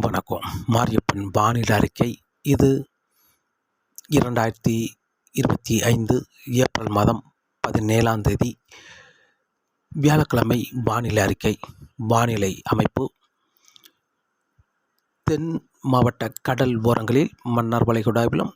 வணக்கம். மாரியப்பன் வானிலை அறிக்கை. இது இரண்டாயிரத்தி இருபத்தி ஐந்து ஏப்ரல் மாதம் பதினேழாம் தேதி. வியாழக்கிழமை வானிலை அறிக்கை. வானிலை அமைப்பு. தென் மாவட்ட கடல் ஓரங்களில் மன்னார் வளைகுடாவிலும்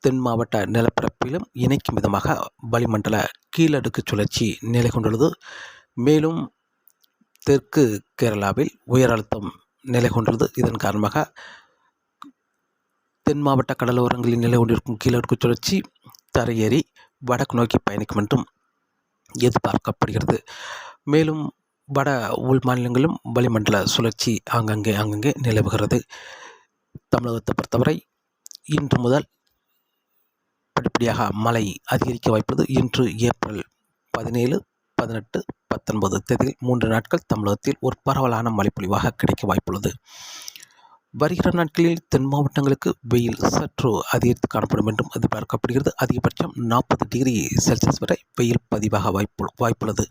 தென் மாவட்ட நிலப்பரப்பிலும் இணைக்கும் விதமாக வளிமண்டல கீழடுக்கு சுழற்சி நிலை கொண்டுள்ளது மேலும் தெற்கு கேரளாவில் உயர் அழுத்தம் நிலை கொண்டுள்ளது இதன் காரணமாக தென் மாவட்ட கடலோரங்களில் நிலை கொண்டிருக்கும் கீழடுக்கு சுழற்சி தரையேறி வடக்கு நோக்கி பயணிக்கும் என்றும் எதிர்பார்க்கப்படுகிறது. மேலும் வட உள் மாநிலங்களும் வளிமண்டல சுழற்சி ஆங்கங்கே அங்கங்கே நிலவுகிறது. தமிழகத்தை பொறுத்தவரை இன்று முதல் படிப்படியாக மழை அதிகரிக்க வாய்ப்புள்ளது இன்று ஏப்ரல் பதினேழு பதினெட்டு பத்தொன்பது தேதியில் மூன்று நாட்கள் தமிழகத்தில் ஒரு பரவலான மழைப்பொழிவாக கிடைக்க வாய்ப்புள்ளது. வருகிற நாட்களில் தென் மாவட்டங்களுக்கு வெயில் சற்று அதிகரித்து காணப்படும் என்றும் எதிர்பார்க்கப்படுகிறது. அதிகபட்சம் நாற்பது டிகிரி செல்சியஸ் வரை வெயில் பதிவாக வாய்ப்பு வாய்ப்புள்ளது.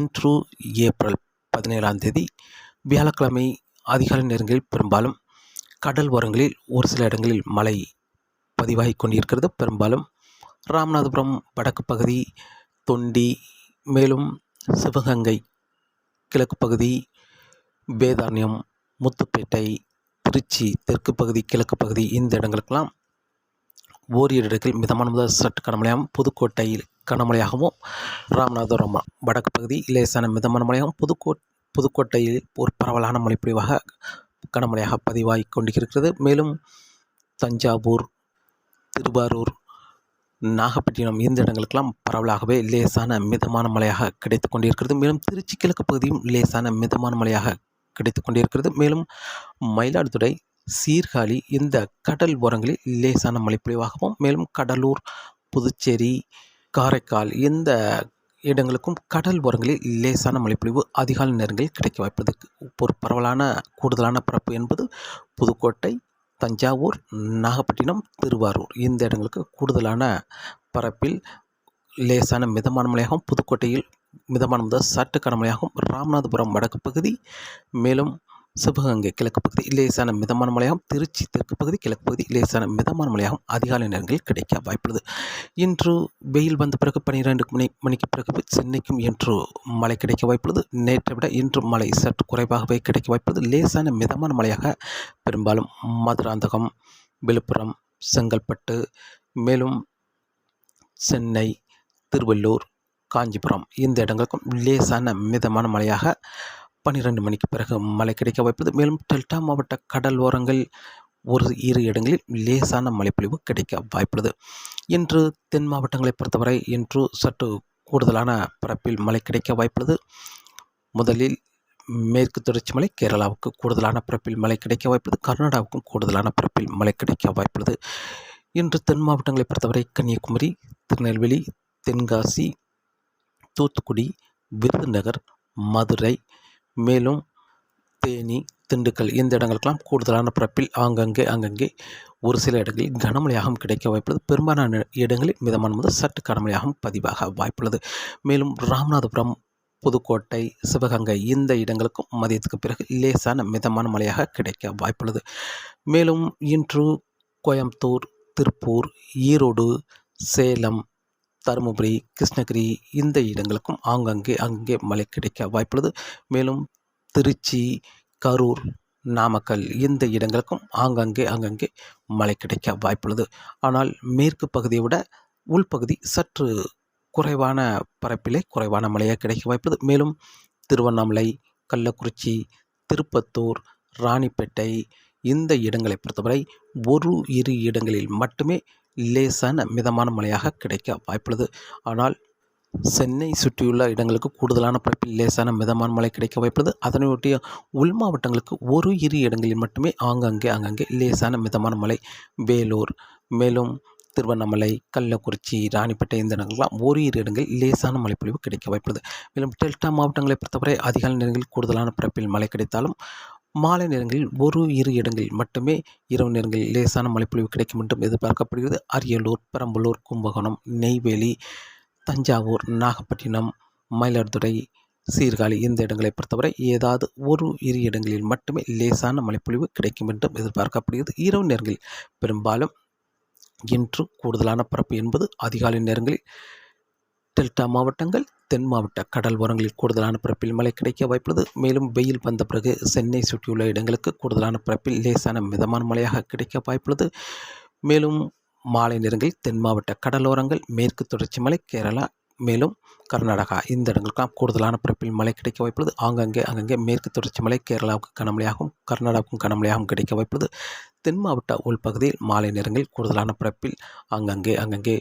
இன்று ஏப்ரல் பதினேழாம் தேதி வியாழக்கிழமை அதிகாலை நேரங்களில் பெரும்பாலும் கடல் ஓரங்களில் ஒரு சில இடங்களில் மழை பதிவாகி கொண்டிருக்கிறது. பெரும்பாலும் ராமநாதபுரம் வடக்கு பகுதி தொண்டி மேலும் சிவகங்கை கிழக்கு பகுதி வேதாரண்யம் முத்துப்பேட்டை திருச்சி தெற்கு பகுதி கிழக்கு பகுதி இந்த இடங்களுக்கெல்லாம் ஓரிரு இடங்கள் மிதமான முதல் சற்று கனமழையாகவும் புதுக்கோட்டையில் கனமழையாகவும் ராமநாதபுரம் வடக்கு பகுதி லேசான மிதமான மழையாகவும் புதுக்கோ புதுக்கோட்டையில் ஒரு பரவலான மழைப்பொழிவாக கனமழையாக பதிவாகி கொண்டிருக்கிறது. மேலும் தஞ்சாவூர் திருவாரூர் நாகப்பட்டினம் இந்த இடங்களுக்கெல்லாம் பரவலாகவே லேசான மிதமான மழையாக கிடைத்து கொண்டிருக்கிறது. மேலும் திருச்சி கிழக்கு பகுதியும் லேசான மிதமான மழையாக கிடைத்து கொண்டிருக்கிறது. மேலும் மயிலாடுதுறை சீர்காழி இந்த கடல் ஓரங்களில் லேசான மழைப்பொழிவாகவும் மேலும் கடலூர் புதுச்சேரி காரைக்கால் இந்த இடங்களுக்கும் கடல் ஓரங்களில் லேசான மழைப்பொழிவு அதிகாலை நேரங்களில் கிடைக்க வாய்ப்பது ஒரு பரவலான கூடுதலான பரப்பு என்பது புதுக்கோட்டை தஞ்சாவூர் நாகப்பட்டினம் திருவாரூர். இந்த இடங்களுக்கு கூடுதலான பரப்பில் லேசான மிதமான மழையாகவும் புதுக்கோட்டையில் மிதமான முதல் சற்று கனமழையாகவும் ராமநாதபுரம் வடக்கு பகுதி மேலும் சிவகங்கை கிழக்கு பகுதி லேசான மிதமான மழையாகவும் திருச்சி தெற்கு பகுதி கிழக்கு பகுதி லேசான மிதமான மழையாகவும் அதிகாலை நேரங்களில் கிடைக்க வாய்ப்புள்ளது. இன்று வெயில் வந்த பிறகு பன்னிரெண்டு மணி மணிக்கு பிறகு சென்னைக்கும் இன்று மழை கிடைக்க வாய்ப்புள்ளது. நேற்றை விட இன்று மழை சற்று குறைவாகவே கிடைக்க வாய்ப்புள்ளது. லேசான மிதமான மழையாக பெரும்பாலும் மதுராந்தகம் விழுப்புரம் செங்கல்பட்டு மேலும் சென்னை திருவள்ளூர் காஞ்சிபுரம் இந்த இடங்களுக்கும் லேசான மிதமான மழையாக பன்னிரெண்டு மணிக்கு பிறகு மழை கிடைக்க வாய்ப்பது. மேலும் டெல்டா மாவட்ட கடல் ஓரங்கள் ஒரு இரு இடங்களில் லேசான மழைப்பொழிவு கிடைக்க வாய்ப்புள்ளது. இன்று தென் மாவட்டங்களை பொறுத்தவரை இன்று சற்று கூடுதலான பரப்பில் மழை கிடைக்க வாய்ப்புள்ளது. முதலில் மேற்கு தொடர்ச்சி மலை கேரளாவுக்கு கூடுதலான பரப்பில் மழை கிடைக்க வாய்ப்புள்ளது. கர்நாடகாவுக்கும் கூடுதலான பரப்பில் மழை கிடைக்க வாய்ப்புள்ளது. இன்று தென் மாவட்டங்களை பொறுத்தவரை கன்னியாகுமரி திருநெல்வேலி தென்காசி தூத்துக்குடி விருதுநகர் மதுரை மேலும் தேனி திண்டுக்கல் இந்த இடங்களுக்கெல்லாம் கூடுதலான பரப்பில் ஆங்கங்கே அங்கங்கே ஒரு சில இடங்களில் கனமழையாகவும் கிடைக்க வாய்ப்புள்ளது. பெரும்பாலான இடங்களில் மிதமான முதல் சற்று கனமழையாகவும் பதிவாக வாய்ப்புள்ளது. மேலும் ராமநாதபுரம் புதுக்கோட்டை சிவகங்கை இந்த இடங்களுக்கும் மதியத்துக்கு பிறகு லேசான மிதமான மழையாக கிடைக்க வாய்ப்புள்ளது. மேலும் இன்று கோயம்புத்தூர் திருப்பூர் ஈரோடு சேலம் தருமபுரி கிருஷ்ணகிரி இந்த இடங்களுக்கும் ஆங்கங்கே அங்கே மழை கிடைக்க வாய்ப்புள்ளது. மேலும் திருச்சி கரூர் நாமக்கல் இந்த இடங்களுக்கும் ஆங்கங்கே அங்கங்கே மழை கிடைக்க வாய்ப்புள்ளது. ஆனால் மேற்கு பகுதியை விட உள்பகுதி சற்று குறைவான பரப்பிலே குறைவான மழையாக கிடைக்க வாய்ப்புள்ளது. மேலும் திருவண்ணாமலை கள்ளக்குறிச்சி திருப்பத்தூர் ராணிப்பேட்டை இந்த இடங்களை பொறுத்தவரை ஒரு இரு இடங்களில் மட்டுமே லேசான மிதமான மழையாக கிடைக்க வாய்ப்புள்ளது. ஆனால் சென்னை சுற்றியுள்ள இடங்களுக்கு கூடுதலான பரப்பில் லேசான மிதமான மழை கிடைக்க வாய்ப்புள்ளது. அதனையொட்டிய உள் மாவட்டங்களுக்கு ஒரு இரு இடங்களில் மட்டுமே ஆங்காங்கே அங்கங்கே லேசான மிதமான மழை. வேலூர் மேலும் திருவண்ணாமலை கள்ளக்குறிச்சி ராணிப்பேட்டை இந்த இடங்கள்லாம் ஒரு இரு இடங்களில் லேசான மழைப்பொழிவு கிடைக்க வாய்ப்புள்ளது. மேலும் டெல்டா மாவட்டங்களை பொறுத்தவரை அதிகாலை நேரங்களில் கூடுதலான பரப்பில் மழை கிடைத்தாலும் மாலை நேரங்களில் ஒரு இரு இடங்களில் மட்டுமே இரவு நேரங்களில் லேசான மழைப்பொழிவு கிடைக்கும் என்றும் எதிர்பார்க்கப்படுகிறது. அரியலூர் பெரம்பலூர் கும்பகோணம் நெய்வேலி தஞ்சாவூர் நாகப்பட்டினம் மயிலாடுதுறை சீர்காழி இந்த இடங்களை பொறுத்தவரை ஏதாவது ஒரு இரு இடங்களில் மட்டுமே லேசான மழைப்பொழிவு கிடைக்கும் என்றும் எதிர்பார்க்கப்படுகிறது. இரவு நேரங்களில் பெரும்பாலும் இன்று கூடுதலான பரப்பு என்பது அதிகாலை நேரங்களில் டெல்டா மாவட்டங்கள் தென் மாவட்ட கடல் ஓரங்களில் கூடுதலான பிறப்பில் மழை கிடைக்க வாய்ப்புள்ளது. மேலும் வெயில் வந்த பிறகு சென்னை சுற்றியுள்ள இடங்களுக்கு கூடுதலான பிறப்பில் லேசான மிதமான மழையாக கிடைக்க வாய்ப்புள்ளது. மேலும் மாலை நேரங்களில் தென் மாவட்ட கடலோரங்கள் மேற்கு தொடர்ச்சி மலை கேரளா மேலும் கர்நாடகா இந்த இடங்களுக்கெல்லாம் கூடுதலான பிறப்பில் மழை கிடைக்க வாய்ப்புள்ளது. ஆங்கங்கே அங்கங்கே மேற்கு தொடர்ச்சி மலை கேரளாவுக்கு கனமழையாகவும் கர்நாடகாவுக்கும் கனமழையாகவும் கிடைக்க வாய்ப்புள்ளது. தென் மாவட்ட உள்பகுதியில் மாலை நேரங்களில் கூடுதலான பிறப்பில் அங்கங்கே அங்கங்கே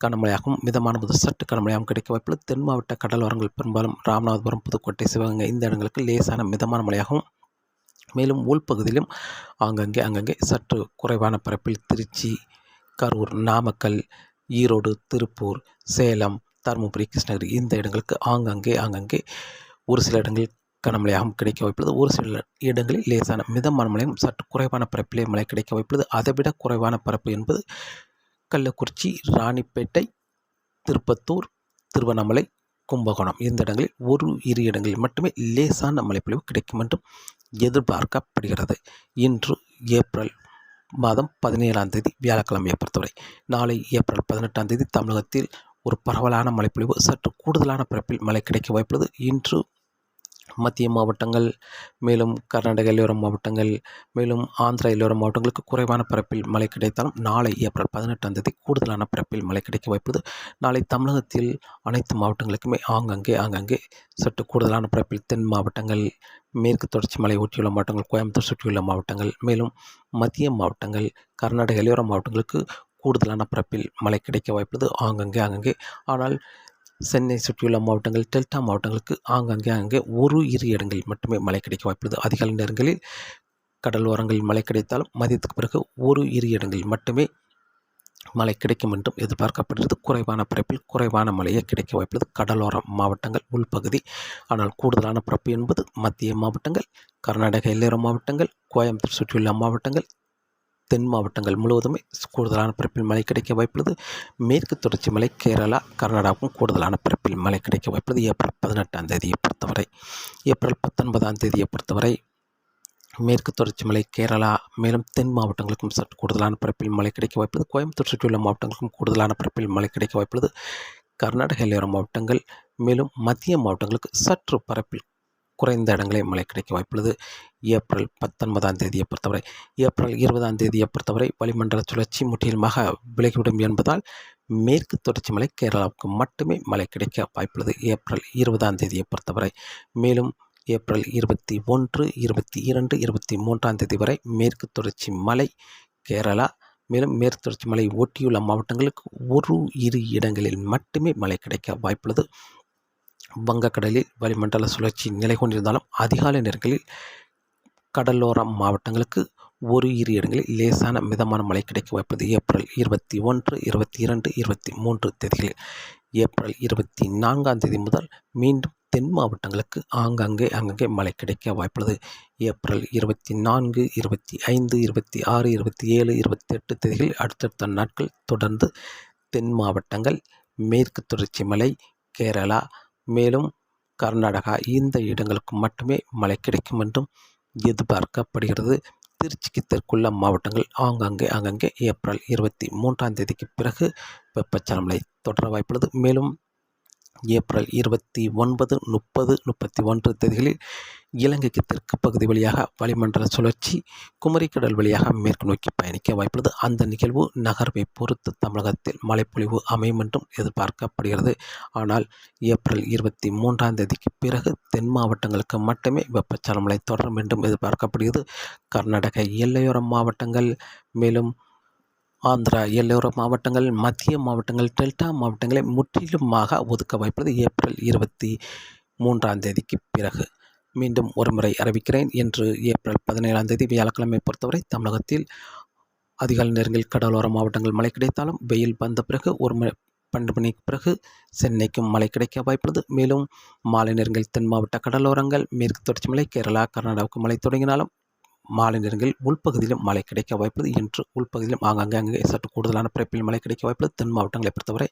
கனமழையாகவும் மிதமான முதல் சற்று கனமழையாகவும் கிடைக்க வாய்ப்புள்ள தென் மாவட்ட கடலோரங்கள் பெரும்பாலும் ராமநாதபுரம் புதுக்கோட்டை சிவகங்கை இந்த இடங்களுக்கு லேசான மிதமான மழையாகவும் மேலும் உள்பகுதியிலும் ஆங்கங்கே அங்கங்கே சற்று குறைவான பரப்பில் திருச்சி கரூர் நாமக்கல் ஈரோடு திருப்பூர் சேலம் தருமபுரி கிருஷ்ணகிரி இந்த இடங்களுக்கு ஆங்கங்கே ஆங்கங்கே ஒரு சில இடங்களில் கனமழையாகவும் கிடைக்க வாய்ப்புள்ளது. ஒரு சில இடங்களில் லேசான மிதமான மழையும் சற்று குறைவான பரப்பிலே மழை கிடைக்க வாய்ப்புள்ளது. அதைவிட குறைவான பரப்பு என்பது கள்ளக்குறிச்சி ராணிப்பேட்டை திருப்பத்தூர் திருவண்ணாமலை கும்பகோணம். இந்த இடங்களில் ஒரு இரு இடங்களில் மட்டுமே லேசான மழைப்பொழிவு கிடைக்கும் என்றும் எதிர்பார்க்கப்படுகிறது. இன்று ஏப்ரல் மாதம் பதினேழாம் தேதி வியாழக்கிழமையை பொறுத்தவரை நாளை ஏப்ரல் பதினெட்டாம் தேதி தமிழகத்தில் ஒரு பரவலான மழைப்பொழிவு சற்று கூடுதலான பரப்பில் மழை கிடைக்க வாய்ப்புள்ளது. இன்று மத்திய மாவட்டங்கள் மேலும் கர்நாடக எல்லையோர மாவட்டங்கள் மேலும் ஆந்திரா எல்லையோர மாவட்டங்களுக்கு குறைவான பரப்பில் மழை கிடைத்தாலும் நாளை ஏப்ரல் பதினெட்டாம் தேதி கூடுதலான பரப்பில் மழை கிடைக்க வாய்ப்பது நாளை தமிழகத்தில் அனைத்து மாவட்டங்களுக்குமே ஆங்கங்கே ஆங்கங்கே சற்று கூடுதலான பரப்பில் தென் மாவட்டங்கள் மேற்கு தொடர்ச்சி மலை ஒட்டியுள்ள மாவட்டங்கள் கோயம்புத்தூர் சுற்றியுள்ள மாவட்டங்கள் மேலும் மத்திய மாவட்டங்கள் கர்நாடக எல்லையோர மாவட்டங்களுக்கு கூடுதலான பரப்பில் மழை கிடைக்க வாய்ப்புள்ளது. ஆங்கங்கே ஆங்கங்கே. ஆனால் சென்னை சுற்றியுள்ள மாவட்டங்கள் டெல்டா மாவட்டங்களுக்கு ஆங்காங்கே அங்கே ஒரு இரு இடங்களில் மட்டுமே மழை கிடைக்க வாய்ப்புள்ளது. அதிகாலை நேரங்களில் கடலோரங்களில் மழை கிடைத்தாலும் மதியத்துக்கு பிறகு ஒரு இரு இடங்களில் மட்டுமே மழை கிடைக்கும் என்றும் எதிர்பார்க்கப்படுகிறது. குறைவான பரப்பில் குறைவான மழையே கிடைக்க வாய்ப்புள்ளது. கடலோர மாவட்டங்கள் உள்பகுதி ஆனால் கூடுதலான பரப்பு என்பது மத்திய மாவட்டங்கள் கர்நாடக எல்லையோர மாவட்டங்கள் கோயம்புத்தூர் சுற்றியுள்ள மாவட்டங்கள் தென் மாவட்டங்கள் முழுவதுமே கூடுதலான பரப்பில் மழை கிடைக்க வாய்ப்புள்ளது. மேற்கு தொடர்ச்சி மலை கேரளா கர்நாடகாவுக்கும் கூடுதலான பரப்பில் மழை கிடைக்க வாய்ப்புள்ளது. ஏப்ரல் பதினெட்டாம் தேதியை பொறுத்தவரை ஏப்ரல் பத்தொன்பதாம் தேதியை பொறுத்தவரை மேற்கு தொடர்ச்சி மலை கேரளா மேலும் தென் மாவட்டங்களுக்கும் சற்று கூடுதலான பரப்பில் மழை கிடைக்க வாய்ப்புள்ளது. கோயம்புத்தூர் சுற்றியுள்ள மாவட்டங்களுக்கும் கூடுதலான பரப்பில் மழை கிடைக்க வாய்ப்புள்ளது. கர்நாடக எல்லையோர மாவட்டங்கள் மேலும் மத்திய மாவட்டங்களுக்கு சற்று பரப்பில் குறைந்த இடங்களே மழை கிடைக்க வாய்ப்புள்ளது. ஏப்ரல் பத்தொன்பதாம் தேதியை பொறுத்தவரை ஏப்ரல் இருபதாம் தேதியை பொறுத்தவரை வளிமண்டல சுழற்சி முற்றிலுமாக விலகிவிடும் என்பதால் மேற்கு தொடர்ச்சி மலை கேரளாவுக்கு மட்டுமே மழை கிடைக்க வாய்ப்புள்ளது. ஏப்ரல் இருபதாம் தேதியை பொறுத்தவரை மேலும் ஏப்ரல் இருபத்தி ஒன்று இருபத்தி இரண்டு இருபத்தி மூன்றாம் தேதி வரை மேற்கு தொடர்ச்சி மலை கேரளா மேலும் மேற்கு தொடர்ச்சி மலை ஒட்டியுள்ள மாவட்டங்களுக்கு ஒரு இரு இடங்களில் மட்டுமே மழை கிடைக்க வாய்ப்புள்ளது. வங்கக்கடலில் வளிமண்டல சுழற்சி நிலை கொண்டிருந்தாலும் அதிகாலை நேரங்களில் கடலோர மாவட்டங்களுக்கு ஒரு இரு இடங்களில் லேசான மிதமான மழை கிடைக்க வாய்ப்பது. ஏப்ரல் இருபத்தி ஒன்று இருபத்தி இரண்டு இருபத்தி மூன்று தேதிகளில் ஏப்ரல் இருபத்தி நான்காம் தேதி முதல் மீண்டும் தென் மாவட்டங்களுக்கு ஆங்காங்கே அங்கங்கே மழை கிடைக்க வாய்ப்புள்ளது. ஏப்ரல் இருபத்தி நான்கு இருபத்தி ஐந்து இருபத்தி ஆறு இருபத்தி ஏழு இருபத்தி எட்டு தேதிகளில் அடுத்தடுத்த நாட்கள் தொடர்ந்து தென் மாவட்டங்கள் மேற்கு தொடர்ச்சி மலை கேரளா மேலும் கர்நாடகா இந்த இடங்களுக்கு மட்டுமே மழை கிடைக்கும் என்றும் எதிர்பார்க்கப்படுகிறது. திருச்சிக்கு தெற்குள்ள மாவட்டங்கள் ஆங்காங்கே அங்கங்கே ஏப்ரல் இருபத்தி மூன்றாம் தேதிக்கு பிறகு வெப்பச்சலமலை தொடர வாய்ப்புள்ளது. மேலும் ஏப்ரல் இருபத்தி ஒன்பது முப்பது முப்பத்தி ஒன்று தேதிகளில் இலங்கைக்கு தெற்கு பகுதி வழியாக வளிமண்டல சுழற்சி குமரிக்கடல் வழியாக மேற்கு நோக்கி பயணிக்க வாய்ப்புள்ளது. அந்த நிகழ்வு நகர்வை பொறுத்து தமிழகத்தில் மழைப்பொழிவு அமையும் என்றும் எதிர்பார்க்கப்படுகிறது. ஆனால் ஏப்ரல் இருபத்தி மூன்றாம் தேதிக்கு பிறகு தென் மாவட்டங்களுக்கு மட்டுமே வெப்பச்சலமலை தொடரும் என்றும் எதிர்பார்க்கப்படுகிறது. கர்நாடக எல்லையோர மாவட்டங்கள் மேலும் ஆந்திரா எல்லோர மாவட்டங்கள் மத்திய மாவட்டங்கள் டெல்டா மாவட்டங்களை முற்றிலுமாக ஒதுக்க வாய்ப்புள்ளது. ஏப்ரல் இருபத்தி மூன்றாம் தேதிக்கு பிறகு மீண்டும் ஒருமுறை அறிவிக்கிறேன் என்று ஏப்ரல் பதினேழாம் தேதி வியாழக்கிழமை பொறுத்தவரை தமிழகத்தில் அதிகாலை நேரங்களில் கடலோர மாவட்டங்கள் மழை கிடைத்தாலும் வெயில் வந்த பிறகு ஒரு பன்னெண்டு மணிக்கு பிறகு சென்னைக்கும் மழை கிடைக்க வாய்ப்புள்ளது. மேலும் மாலை நேரங்களில் தென் மாவட்ட கடலோரங்கள் மேற்கு தொடர்ச்சி மலை கேரளா கர்நாடகாவுக்கு மழை தொடங்கினாலும் மாலை நேரங்களில் உள்பகுதியிலும் மழை கிடைக்க வாய்ப்புள்ளது. இன்று உள்பகுதியிலும் ஆங்காங்கே அங்கே சற்று கூடுதலான பிறப்பில் மழை கிடைக்க வாய்ப்புள்ளது. தென் மாவட்டங்களை பொறுத்தவரை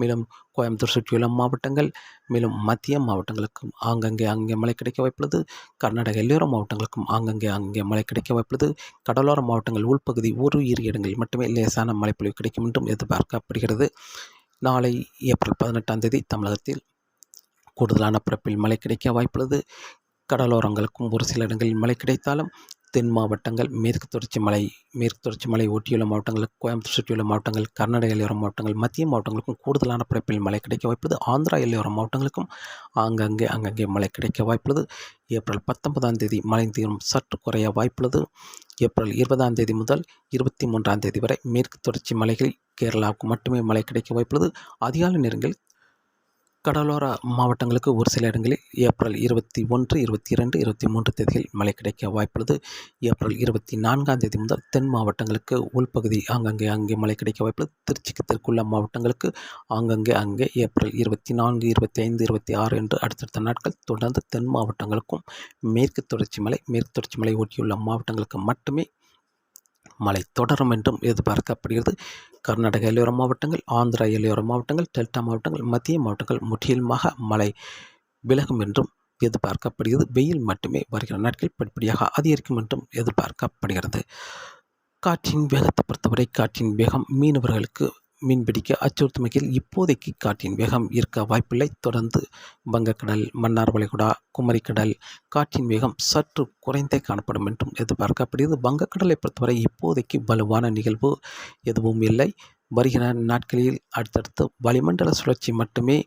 மேலும் கோயம்புத்தூர் சுற்றியுள்ள மாவட்டங்கள் மேலும் மத்திய மாவட்டங்களுக்கும் ஆங்கங்கே அங்கே மழை கிடைக்க வாய்ப்புள்ளது. கர்நாடக எல்லோர மாவட்டங்களுக்கும் ஆங்கங்கே அங்கே மழை கிடைக்க வாய்ப்புள்ளது. கடலோர மாவட்டங்கள் உள்பகுதி ஒரு இரு இடங்களில் மட்டுமே லேசான மழைப்பொழிவு கிடைக்கும் என்றும் எதிர்பார்க்கப்படுகிறது. நாளை ஏப்ரல் பதினெட்டாம் தேதி தமிழகத்தில் கூடுதலான பிறப்பில் மழை கிடைக்க வாய்ப்புள்ளது. கடலோரங்களுக்கும் ஒரு சில இடங்களில் மழை கிடைத்தாலும் தென் மாவட்டங்கள் மேற்கு தொடர்ச்சி மலை மேற்கு தொடர்ச்சி மலை ஒட்டியுள்ள மாவட்டங்கள் கோயம்புத்தூர் சுற்றியுள்ள மாவட்டங்கள் கர்நாடக எல்லையோர மாவட்டங்கள் மத்திய மாவட்டங்களுக்கும் கூடுதலான பிறப்பில் மழை கிடைக்க வாய்ப்புள்ளது. ஆந்திரா எல்லையோர மாவட்டங்களுக்கும் ஆங்கங்கே அங்கங்கே மழை கிடைக்க வாய்ப்புள்ளது. ஏப்ரல் பத்தொன்பதாம் தேதி மழை தீவிரம் சற்று குறைய வாய்ப்புள்ளது. ஏப்ரல் இருபதாம் தேதி முதல் இருபத்தி மூன்றாம் தேதி வரை மேற்கு தொடர்ச்சி மலைகளில் கேரளாவுக்கு மட்டுமே மழை கிடைக்க வாய்ப்புள்ளது. அதிகாலை நேரங்களில் கடலோர மாவட்டங்களுக்கு ஒரு சில இடங்களில் ஏப்ரல் இருபத்தி ஒன்று இருபத்தி இரண்டு இருபத்தி மூன்று தேதியில் மழை கிடைக்க வாய்ப்புள்ளது. ஏப்ரல் இருபத்தி நான்காம் தேதி முதல் தென் மாவட்டங்களுக்கு உள்பகுதி ஆங்கங்கே அங்கே மழை கிடைக்க வாய்ப்புள்ளது. திருச்சிக்கு தெற்குள்ள மாவட்டங்களுக்கு ஆங்கங்கே அங்கே ஏப்ரல் இருபத்தி நான்கு இருபத்தி ஐந்து இருபத்தி ஆறு என்று அடுத்தடுத்த நாட்கள் தொடர்ந்து தென் மாவட்டங்களுக்கும் மேற்கு தொடர்ச்சி மலை மேற்கு தொடர்ச்சி மலை ஒட்டியுள்ள மாவட்டங்களுக்கு மட்டுமே மழை தொடரும் என்றும் எதிர்பார்க்கப்படுகிறது. கர்நாடக எல்லையோர மாவட்டங்கள் ஆந்திரா எல்லையோர மாவட்டங்கள் டெல்டா மாவட்டங்கள் மத்திய மாவட்டங்கள் முற்றிலுமாக மழை விலகும் என்றும் எதிர்பார்க்கப்படுகிறது. வெயில் மட்டுமே வருகிற நாட்கள் படிப்படியாக அதிகரிக்கும் என்றும் எதிர்பார்க்கப்படுகிறது. காற்றின் வேகத்தை பொறுத்தவரை காற்றின் வேகம் மீனவர்களுக்கு மீன்பிடிக்க அச்சுறுத்தும் வகையில் இப்போதைக்கு காற்றின் வேகம் இருக்க வாய்ப்பில்லை. தொடர்ந்து வங்கக்கடல் மன்னார் வளைகுடா குமரிக்கடல் காற்றின் வேகம் சற்று குறைந்தே காணப்படும் என்றும் எதிர்பார்க்கப்படுகிறது. வங்கக்கடலை பொறுத்தவரை இப்போதைக்கு வலுவான நிகழ்வு எதுவும் இல்லை. வருகிற நாட்களில் அடுத்தடுத்து வளிமண்டல சுழற்சி மட்டுமே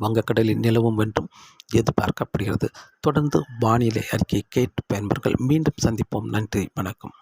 வங்கக்கடலில் நிலவும் என்றும் எதிர்பார்க்கப்படுகிறது. தொடர்ந்து வானிலை அறிக்கை கேட்டு பயன்பர்கள் மீண்டும் சந்திப்போம். நன்றி. வணக்கம்.